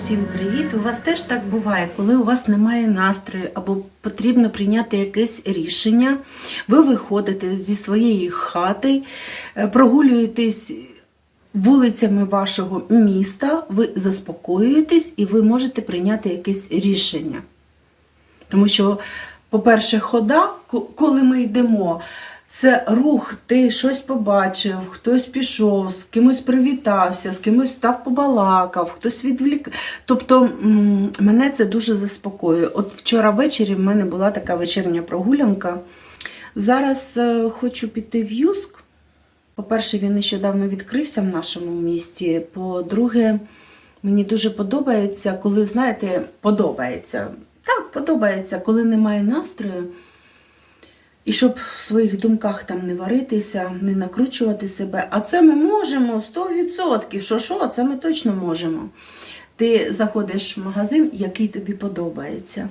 Усім привіт! У вас теж так буває, коли у вас немає настрою або потрібно прийняти якесь рішення. Ви виходите зі своєї хати, е, прогулюєтесь вулицями вашого міста, ви заспокоюєтесь і ви можете прийняти якесь рішення. Тому що, по-перше, хода, коли ми йдемо, це рух, ти щось побачив, хтось пішов, з кимось привітався, з кимось став побалакав, хтось відвлік. Тобто мене це дуже заспокоює. От вчора ввечері в мене була така вечірня прогулянка. Зараз е, хочу піти в Юск. По-перше, він нещодавно відкрився в нашому місті. По-друге, мені дуже подобається, коли, знаєте, подобається. Так, подобається, коли немає настрою. І щоб в своїх думках там не варитися, не накручувати себе. А це ми можемо 100%. Що що, це ми точно можемо. Ти заходиш в магазин, який тобі подобається.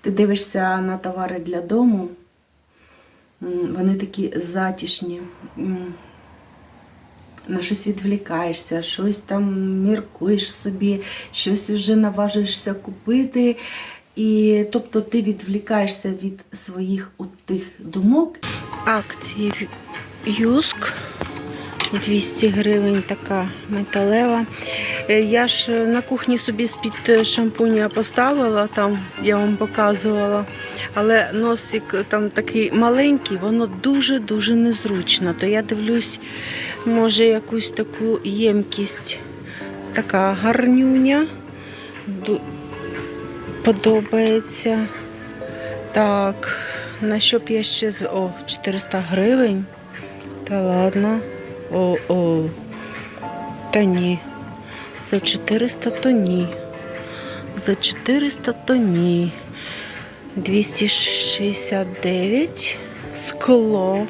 Ти дивишся на товари для дому. Вони такі затішні. На щось відвлікаєшся, щось там міркуєш собі, щось вже наважуєшся купити. І тобто ти відвлікаєшся від своїх тих думок. Акції Юск 200 гривень така металева. Е, Я ж на кухні собі з-під шампуня поставила, там я вам показувала. Але носик там такий маленький, воно дуже-дуже незручно. То я дивлюсь, може якусь таку ємкість, така гарнюня. Подобається. Так, на що б я ще з. О, 400 гривень. Та ладно. О, о. Та ні. За 400 то ні. За 400 то ні. 269 скло.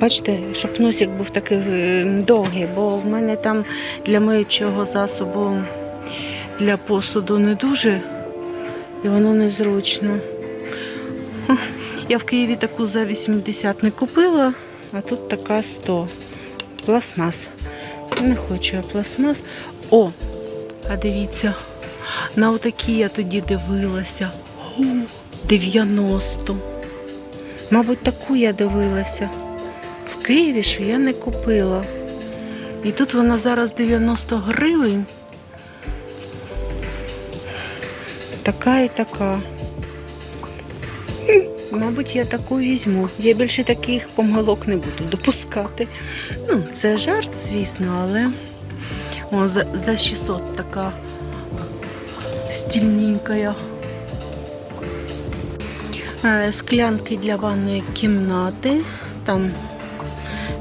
Бачите, щоб носик був такий довгий, бо в мене там для миючого засобу для посуду не дуже, і воно незручно. Я в Києві таку за 80 не купила, а тут така 100. Пластмас. Не хочу я пластмас. О, а дивіться, на отакі я тоді дивилася. О, 90. Мабуть, таку я дивилася. В Києві, що я не купила. І тут вона зараз 90 гривень. Така і така. Мабуть, я таку візьму. Я більше таких помилок не буду допускати. Ну, це жарт, звісно, але О, за, за 600 така стільненька. Е, Склянки для ванної кімнати. Там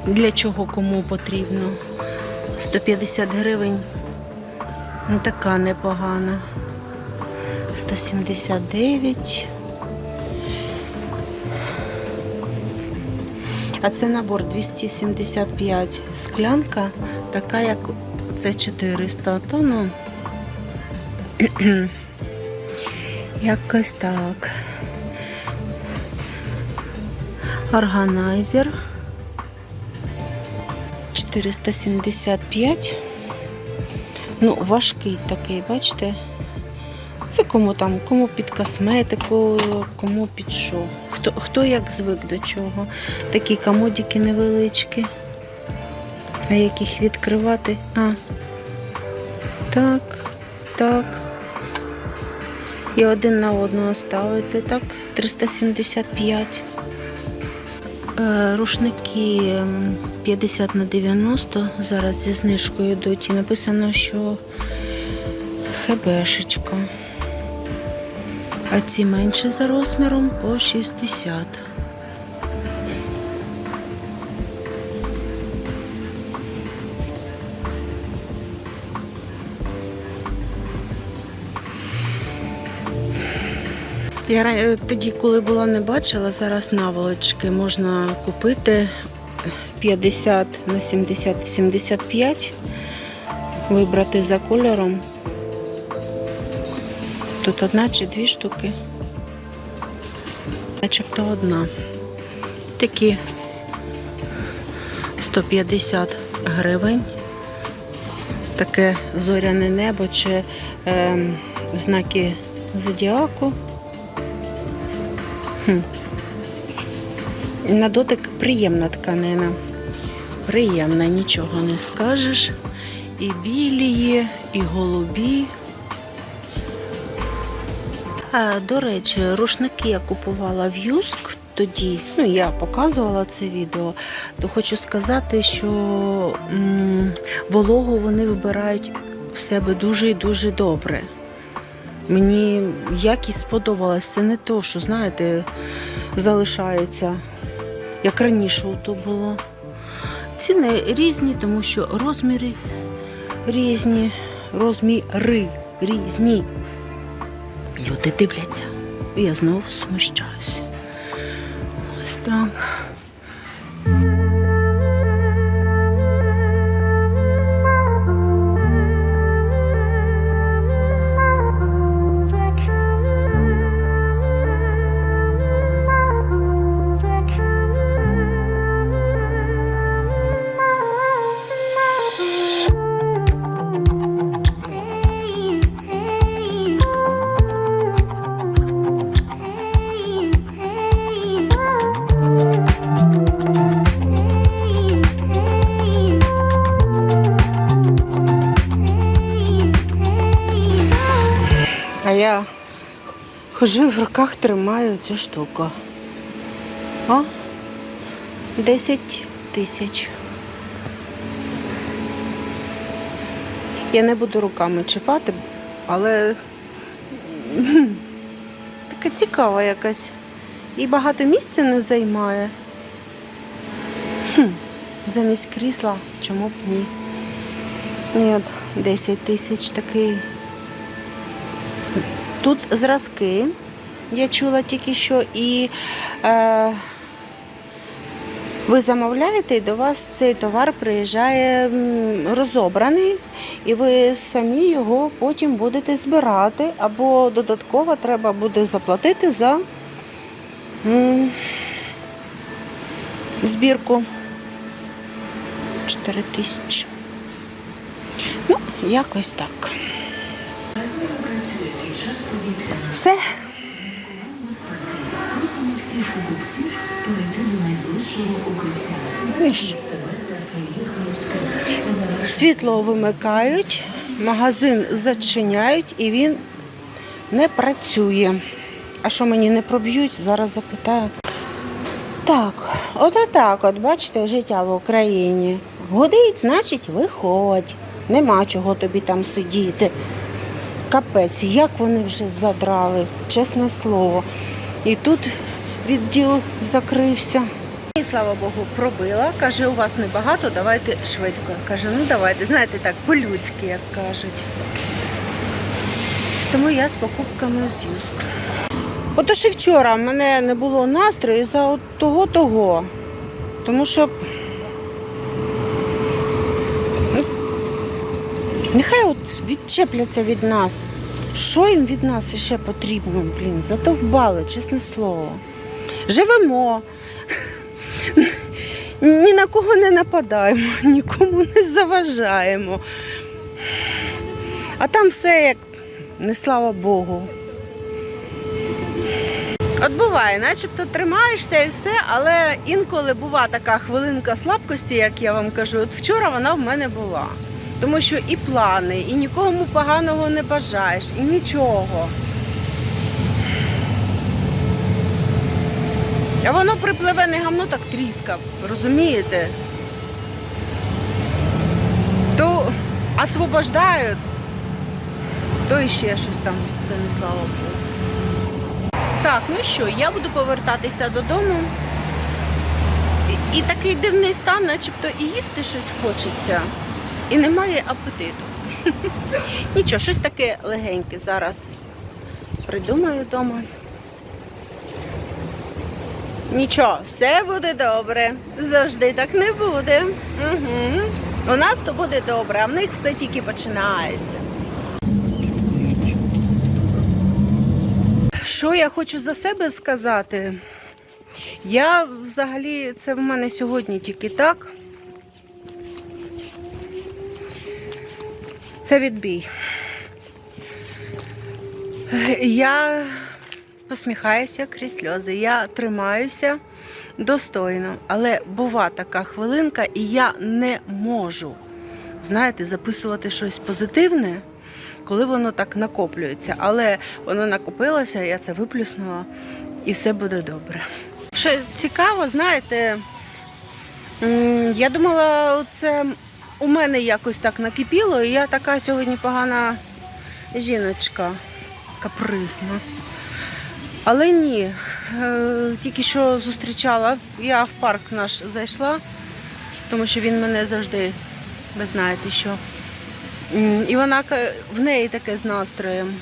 для чого кому потрібно. 150 гривень. Ну, така непогана. 179. А це набор 275. Склянка, така як це 400. То ну якось так. Органайзер 475. Ну, важкий такий, бачите? Це кому там, кому під косметику, кому під що. Хто, хто як звик до чого. Такі комодики невеличкі. А як їх відкривати? А. Так, так. І один на одного ставити. Так, 375. Е, Рушники 50 на 90. Зараз зі знижкою йдуть. І написано, що хебешечка. А ці менше за розміром по 60. Я е, тоді, коли була, не бачила, зараз наволочки можна купити 50 на 70 75, вибрати за кольором. Тут одна чи дві штуки. Начебто одна. Такі 150 гривень. таке зоряне небо чи ем, знаки зодіаку. Хм. На дотик приємна тканина. Приємна, нічого не скажеш. І білі є, і голубі. До речі, рушники я купувала в Юск тоді, ну я показувала це відео, то хочу сказати, що м, вологу вони вбирають в себе дуже і дуже добре. Мені якість сподобалась. Це не то, що, знаєте, залишається, як раніше то було. Ціни різні, тому що розміри різні, розміри різні. Люди дивляться. Я знову смущаюся. Ось так. Хожу в руках тримаю цю штуку. О, 10 тисяч. Я не буду руками чіпати, але така цікава якась. І багато місця не займає. Хм, замість крісла, чому б ні? Ні, 10 тисяч такий. Тут зразки, я чула тільки що, і е, ви замовляєте, і до вас цей товар приїжджає розобраний, і ви самі його потім будете збирати, або додатково треба буде заплатити за м, збірку 4 тисячі. Ну, якось так. Все. Просимо всіх покупців перейти до найближчого укриття. Світло вимикають, магазин зачиняють і він не працює. А що мені не проб'ють? Зараз запитаю. Так, от так, от бачите, життя в Україні. Годить, значить, виходь. Нема чого тобі там сидіти. Капець, як вони вже задрали, чесне слово. І тут відділ закрився. І слава Богу, пробила. Каже, у вас небагато, давайте швидко. Каже, ну давайте, знаєте, так, по-людськи, як кажуть. Тому я з покупками з Юск. Отож і вчора в мене не було настрою за того-того. Тому що. Нехай от відчепляться від нас. Що їм від нас ще потрібно, блін? Задовбали, чесне слово. Живемо. Ні на кого не нападаємо, нікому не заважаємо. А там все як не слава Богу. От буває, начебто тримаєшся і все, але інколи бува така хвилинка слабкості, як я вам кажу. От вчора вона в мене була. Тому що і плани, і нікому поганого не бажаєш, і нічого. А воно припливе не гамно, так тріска, розумієте? То освобождають, то іще щось там, все не слава Богу. Так, ну що, я буду повертатися додому. І, і такий дивний стан, начебто і їсти щось хочеться, і немає апетиту. Нічого, щось таке легеньке зараз придумаю вдома. Нічого, все буде добре. Завжди так не буде. Угу. У нас то буде добре, а в них все тільки починається. Що я хочу за себе сказати? Я взагалі, це в мене сьогодні тільки так. Це відбій. Я посміхаюся крізь сльози. Я тримаюся достойно. Але бува така хвилинка, і я не можу, знаєте, записувати щось позитивне, коли воно так накоплюється. Але воно накопилося, я це виплюснула, і все буде добре. Що цікаво, знаєте, я думала, це у мене якось так накипіло, і я така сьогодні погана жіночка, капризна. Але ні, е, тільки що зустрічала, я в парк наш зайшла, тому що він мене завжди, ви знаєте що. І вона в неї таке з настроєм.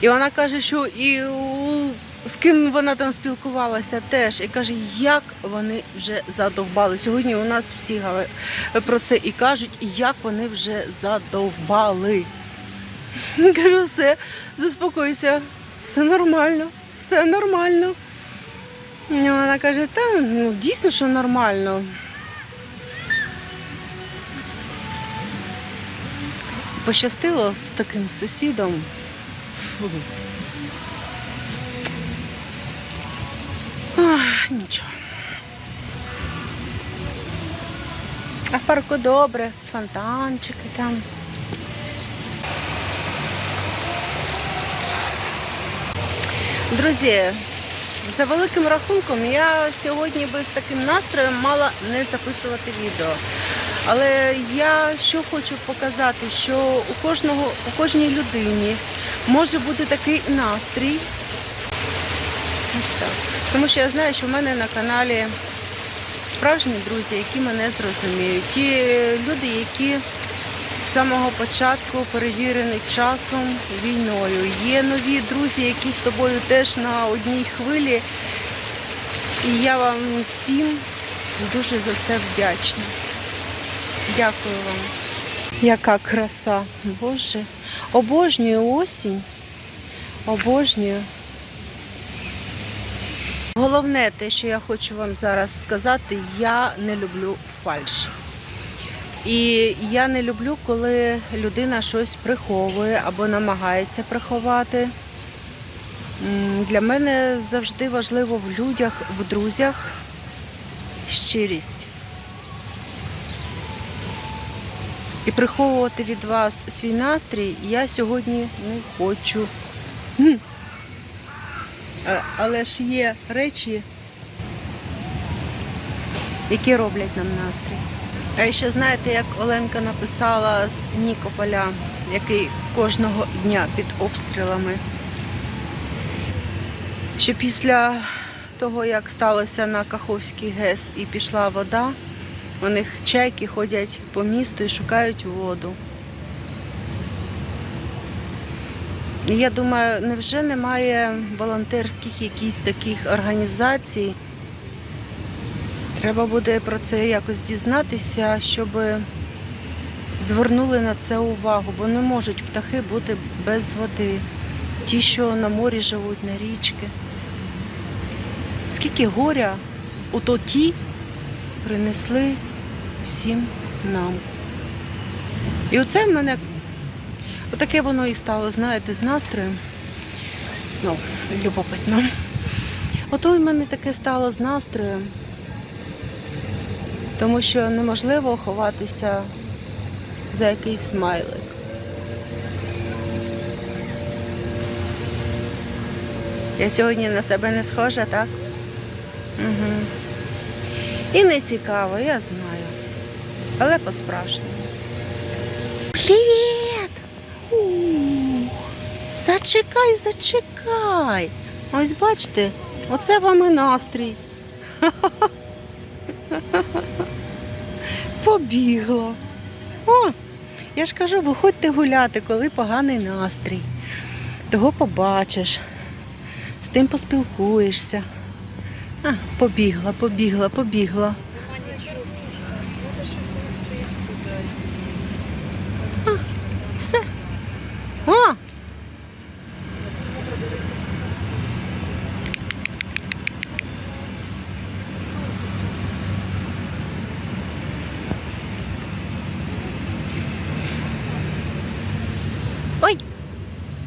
І вона каже, що і у, з ким вона там спілкувалася теж. І каже, як вони вже задовбали. Сьогодні у нас всі про це і кажуть, як вони вже задовбали. Кажу, все, заспокойся, все нормально, все нормально. І вона каже, та ну дійсно, що нормально. Пощастило з таким сусідом. Фу. Ах, нічого. А в парку добре, фонтанчики там. Друзі, за великим рахунком я сьогодні би з таким настроєм мала не записувати відео. Але я що хочу показати, що у кожного, у кожній людині може бути такий настрій. Ось так. Тому що я знаю, що в мене на каналі справжні друзі, які мене зрозуміють. Ті люди, які з самого початку перевірені часом війною. Є нові друзі, які з тобою теж на одній хвилі. І я вам всім дуже за це вдячна. Дякую вам. Яка краса. Боже. Обожнюю осінь. Обожнюю. Головне те, що я хочу вам зараз сказати, я не люблю фальш. І я не люблю, коли людина щось приховує або намагається приховати. Для мене завжди важливо в людях, в друзях щирість. І приховувати від вас свій настрій я сьогодні не хочу. А- Але ж є речі, які роблять нам настрій. А ще знаєте, як Оленка написала з Нікополя, який кожного дня під обстрілами, що після того, як сталося на Каховський ГЕС і пішла вода, у них чайки ходять по місту і шукають воду. І я думаю, невже немає волонтерських якісь таких організацій? Треба буде про це якось дізнатися, щоб звернули на це увагу, бо не можуть птахи бути без води. Ті, що на морі живуть, на річки. Скільки горя у то ті принесли всім нам. І оце в мене отаке воно і стало, знаєте, з настроєм. Знову любопитно. Ото в мене таке стало з настроєм, тому що неможливо ховатися за якийсь смайлик. Я сьогодні на себе не схожа, так? Угу. І не цікаво, я знаю. Але по-справжньому. Привіт! Зачекай, зачекай. Ось бачите, оце вам і настрій. Побігла. О, я ж кажу, виходьте гуляти, коли поганий настрій. Того побачиш, з тим поспілкуєшся. А, побігла, побігла, побігла. А, все. О!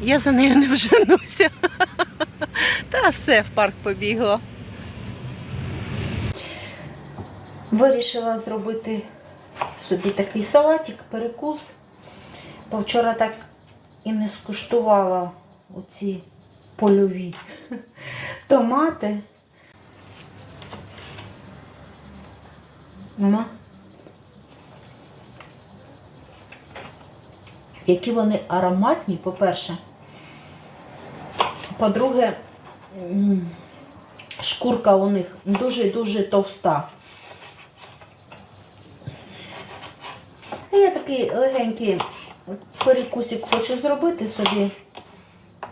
Я за нею не вженуся. Та все, в парк побігла. Вирішила зробити собі такий салатик, перекус. Бо вчора так і не скуштувала оці польові томати. Мама. Які вони ароматні, по-перше. По-друге, шкурка у них дуже-дуже товста. Я такий легенький перекусик хочу зробити собі.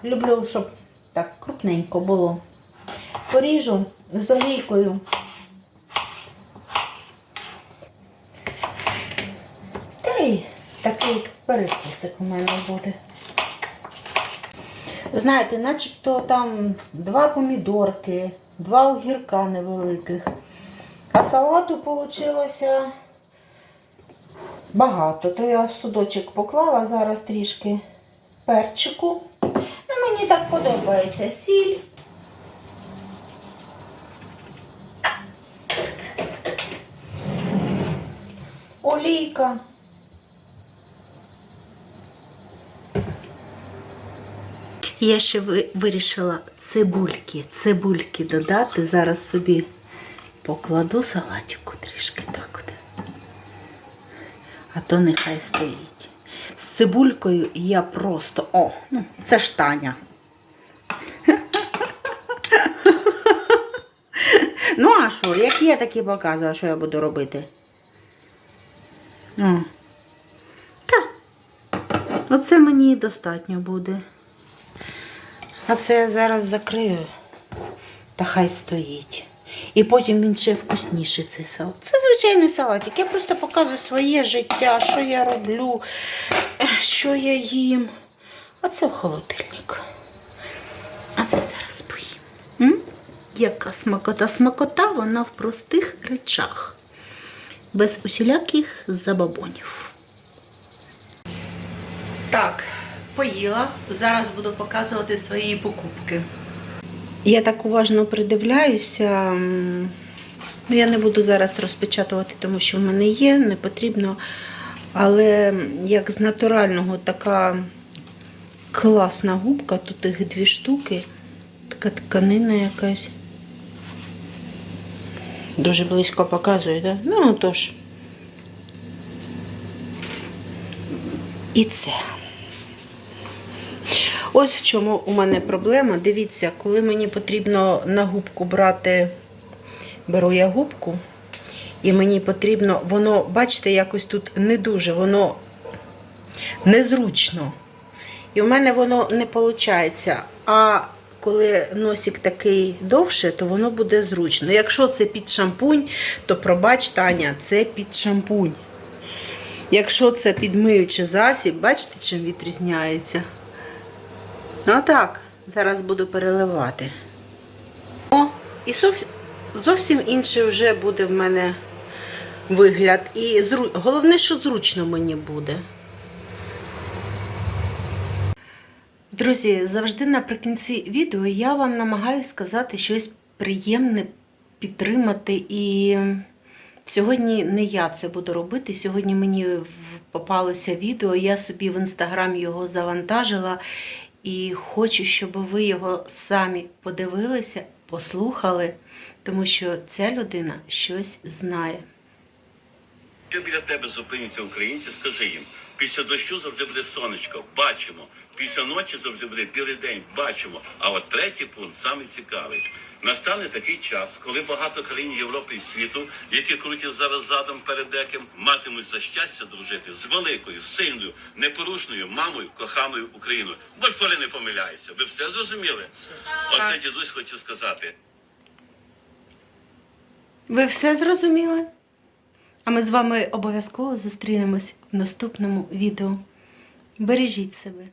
Люблю, щоб так крупненько було. Поріжу з олійкою. Та й такий перекусик у мене буде. Знаєте, начебто там два помідорки, два огірка невеликих. А салату вийшло багато. То я в судочок поклала зараз трішки перчику. Ну, мені так подобається сіль. Олійка. Я ще вирішила цибульки, цибульки додати. Зараз собі покладу салатику трішки так. А то нехай стоїть. З цибулькою я просто. О, ну, це ж Таня. Ну, а що, як є, так і показую, що я буду робити. О. Та. Оце мені достатньо буде. А це я зараз закрию. Та хай стоїть. І потім він ще вкусніший цей салат. Це звичайний салатик. Я просто показую своє життя, що я роблю, що я їм. А це в холодильник. А це зараз поїм. М? Яка смакота? Смакота, вона в простих речах. Без усіляких забабонів. Так, поїла. Зараз буду показувати свої покупки. Я так уважно придивляюся. Я не буду зараз розпечатувати, тому що в мене є, не потрібно. Але як з натурального така класна губка, тут їх дві штуки, така тканина якась. Дуже близько показує, так? Да? Ну, тож. І це. Ось в чому у мене проблема. Дивіться, коли мені потрібно на губку брати, беру я губку, і мені потрібно, воно, бачите, якось тут не дуже, воно незручно. І в мене воно не виходить. А коли носик такий довше, то воно буде зручно. Якщо це під шампунь, то пробач, Таня, це під шампунь. Якщо це під миючий засіб, бачите, чим відрізняється? Ну так, зараз буду переливати. О, і зовсім інший вже буде в мене вигляд. І зру... головне, що зручно мені буде. Друзі, завжди наприкінці відео я вам намагаюся сказати щось приємне, підтримати. І сьогодні не я це буду робити. Сьогодні мені попалося відео, я собі в інстаграм його завантажила. І хочу, щоб ви його самі подивилися, послухали, тому що ця людина щось знає. Якщо біля тебе зупиняться українці, скажи їм, після дощу завжди буде сонечко, бачимо. Після ночі завжди буде білий день, бачимо. А от третій пункт саме цікавий. Настане такий час, коли багато країн Європи і світу, які крутять зараз задом перед деким, матимуть за щастя дружити з великою, сильною, непорушною мамою, коханою Україною. Бо не помиляється. Ви все зрозуміли? Оце дідусь хотів сказати. Ви все зрозуміли? А ми з вами обов'язково зустрінемось в наступному відео. Бережіть себе.